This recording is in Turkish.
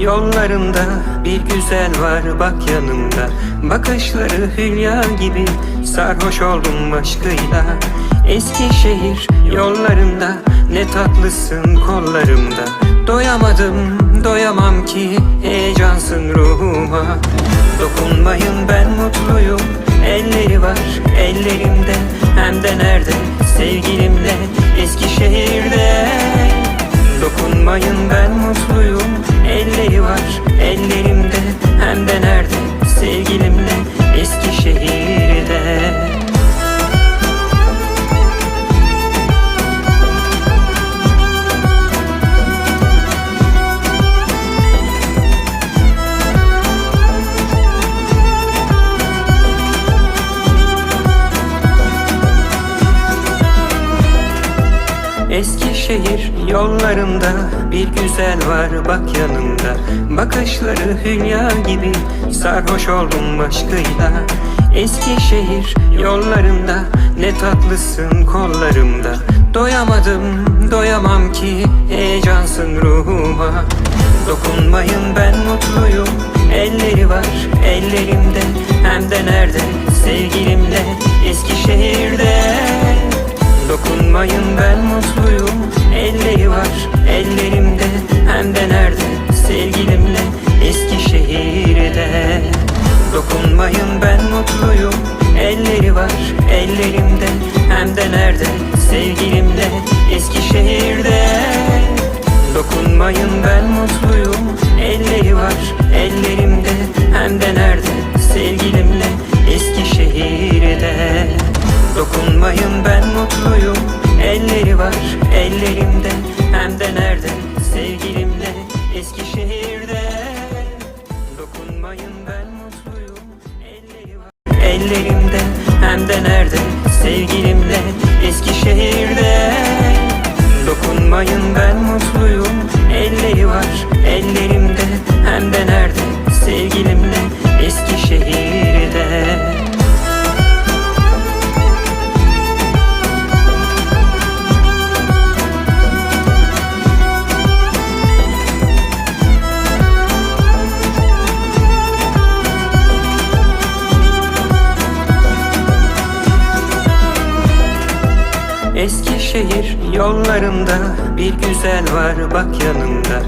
yollarında bir güzel var bak yanımda. Bakışları hülya gibi sarhoş oldum aşkıyla. Eskişehir yollarında ne tatlısın kollarımda. Doyamadım doyamam ki heyecansın ruhuma. Dokunmayın ben mutluyum. Elleri var ellerimde. Hem de nerede var. Ellerimde Hem de nerede? Sevgilimle Eskişehir yollarında bir güzel var bak yanımda. Bakışları hülya gibi sarhoş oldum aşkıyla. Eskişehir yollarında ne tatlısın kollarımda. Doyamadım doyamam ki heyecansın ruhuma. Dokunmayın ben mutluyum. Elleri var ellerimde. Hem de nerede? Sevgilimle Eskişehir'de Dokunmayın ben var ellerimde Hem de nerede? Sevgilimle Eskişehir'de Dokunmayın ben mutluyum. Elleri var ellerimde. Hem de nerede? Sevgilimle Eskişehir'de Dokunmayın ben mutluyum. Elleri var ellerimde. Hem de nerede? Sevgilimle Eskişehir'de Dokunmayın ben mutluyum Elleri var ellerimde. Hem de nerede? Sevgilimle Eskişehir'de Dokunmayın ben mutluyum. Elleri var ellerimde. Hem de nerede? Sevgilimle Eskişehir'de Dokunmayın ben mutluyum. Elleri var ellerimde. Hem de nerede? Sevgilimle Eskişehir'de Eskişehir yollarında bir güzel var bak yanımda